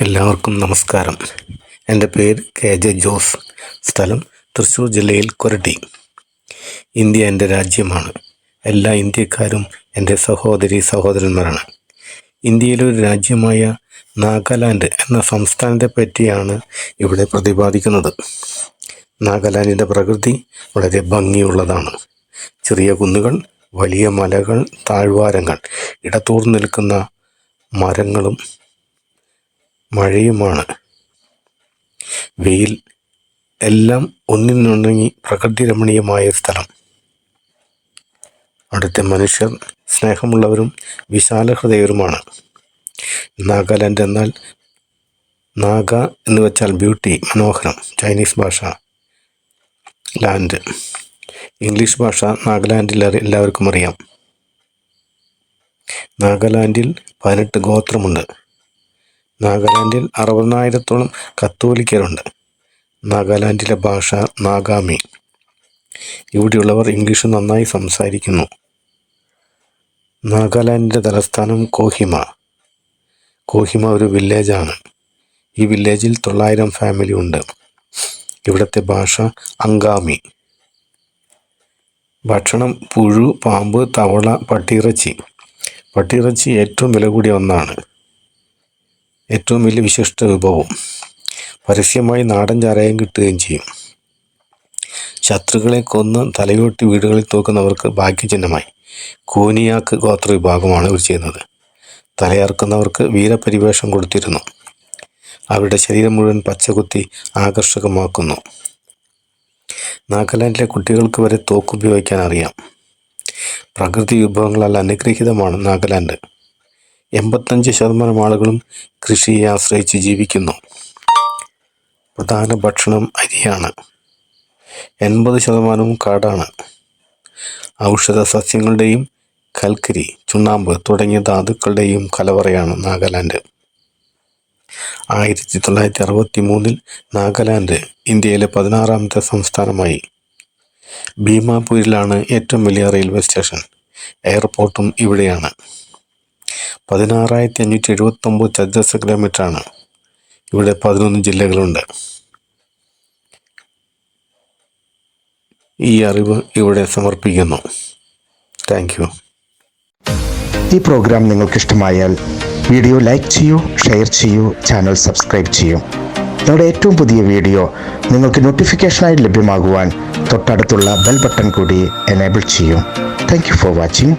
എല്ലാവർക്കും നമസ്കാരം. എന്റെ പേര് കെ ജെ ജോസ്. സ്ഥലം തൃശ്ശൂർ ജില്ലയിൽ കൊരട്ടി. ഇന്ത്യ എന്റെ രാജ്യമാണ്. എല്ലാ ഇന്ത്യക്കാരും എന്റെ സഹോദരി സഹോദരന്മാരാണ്. ഇന്ത്യയിലെ ഒരു രാജ്യമായ നാഗാലാൻഡ് എന്ന സംസ്ഥാനത്തെ പറ്റിയാണ് ഇവിടെ പ്രതിപാദിക്കുന്നത്. നാഗാലാൻഡിന്റെ പ്രകൃതി വളരെ ഭംഗിയുള്ളതാണ്. ചെറിയ കുന്നുകൾ വലിയ മലകൾ താഴ്വാരങ്ങൾ ഇടതൂർന്ന് നിൽക്കുന്ന മരങ്ങളും മഴയുമാണ്. വെയിൽ എല്ലാം ഒന്നിനൊന്നുങ്ങി പ്രകൃതി രമണീയമായ സ്ഥലം. അവിടുത്തെ മനുഷ്യർ സ്നേഹമുള്ളവരും വിശാല ഹൃദയരുമാണ് നാഗാലാൻഡ് എന്നാൽ നാഗ എന്ന് വെച്ചാൽ ബ്യൂട്ടി മനോഹരം ചൈനീസ് ഭാഷ ലാൻഡ്. ഇംഗ്ലീഷ് ഭാഷ നാഗാലാൻഡിൽ എല്ലാവർക്കും അറിയാം. നാഗാലാൻഡിൽ പതിനെട്ട് ഗോത്രമുണ്ട്. നാഗാലാൻഡിൽ അറുപതിനായിരത്തോളം കത്തോലിക്കരുണ്ട്. നാഗാലാൻഡിലെ ഭാഷ നാഗാമി. ഇവിടെയുള്ളവർ ഇംഗ്ലീഷ് നന്നായി സംസാരിക്കുന്നു. നാഗാലാൻഡിന്റെ തലസ്ഥാനം കോഹിമ. കോഹിമ ഒരു വില്ലേജാണ്. ഈ വില്ലേജിൽ തൊള്ളായിരം ഫാമിലി ഉണ്ട്. ഇവിടുത്തെ ഭാഷ അങ്കാമി. ഭക്ഷണം പുഴു പാമ്പ് തവള പട്ടിയിറച്ചി. പട്ടിയിറച്ചി ഏറ്റവും വില കൂടിയ ഒന്നാണ്. ഏറ്റവും വലിയ വിശിഷ്ട വിഭവം. പരസ്യമായി നാടൻ ചാരായം കിട്ടുകയും ചെയ്യും. ശത്രുക്കളെ കൊന്ന് തലയോട്ടി വീടുകളിൽ തൂക്കുന്നവർക്ക് ഭാഗ്യചിഹ്നമായി. കൂനിയാക്ക് ഗോത്ര വിഭാഗമാണ് ഇവർ ചെയ്യുന്നത്. തലയർക്കുന്നവർക്ക് വീരപരിവേഷം കൊടുത്തിരുന്നു. അവരുടെ ശരീരം മുഴുവൻ പച്ചകുത്തി ആകർഷകമാക്കുന്നു. നാഗാലാൻഡിലെ കുട്ടികൾക്ക് വരെ തോക്കുപയോഗിക്കാൻ അറിയാം. പ്രകൃതി വിഭവങ്ങളാൽ അനുഗ്രഹീതമാണ് നാഗാലാൻഡ്. എൺപത്തഞ്ച് ശതമാനം ആളുകളും കൃഷിയെ ആശ്രയിച്ച് ജീവിക്കുന്നു. പ്രധാന ഭക്ഷണം അരിയാണ്. എൺപത് ശതമാനവും കാടാണ്. ഔഷധ സസ്യങ്ങളുടെയും കൽക്കരി ചുണ്ണാമ്പ് തുടങ്ങിയ ധാതുക്കളുടെയും കലവറയാണ് നാഗാലാൻഡ്. ആയിരത്തി തൊള്ളായിരത്തി അറുപത്തി മൂന്നിൽ നാഗാലാൻഡ് ഇന്ത്യയിലെ പതിനാറാമത്തെ സംസ്ഥാനമായി. ഭീമാപൂരിലാണ് ഏറ്റവും വലിയ റെയിൽവേ സ്റ്റേഷൻ. എയർപോർട്ടും ഇവിടെയാണ്. പതിനാറായിരത്തി അഞ്ഞൂറ്റി എഴുപത്തൊമ്പത് ചതുരശ്ര കിലോമീറ്ററാണ്. ഇവിടെ പതിനൊന്ന് ജില്ലകളുണ്ട്. ഈ അറിവ് ഇവിടെ സമർപ്പിക്കുന്നു. താങ്ക് യു ഈ പ്രോഗ്രാം നിങ്ങൾക്ക് ഇഷ്ടമായാൽ വീഡിയോ ലൈക്ക് ചെയ്യൂ ഷെയർ ചെയ്യൂ ചാനൽ സബ്സ്ക്രൈബ് ചെയ്യൂ. ഞങ്ങളുടെ ഏറ്റവും പുതിയ വീഡിയോ നിങ്ങൾക്ക് നോട്ടിഫിക്കേഷനായി ലഭ്യമാകുവാൻ തൊട്ടടുത്തുള്ള ബെൽ ബട്ടൺ കൂടി എനേബിൾ ചെയ്യൂ. Thank for watching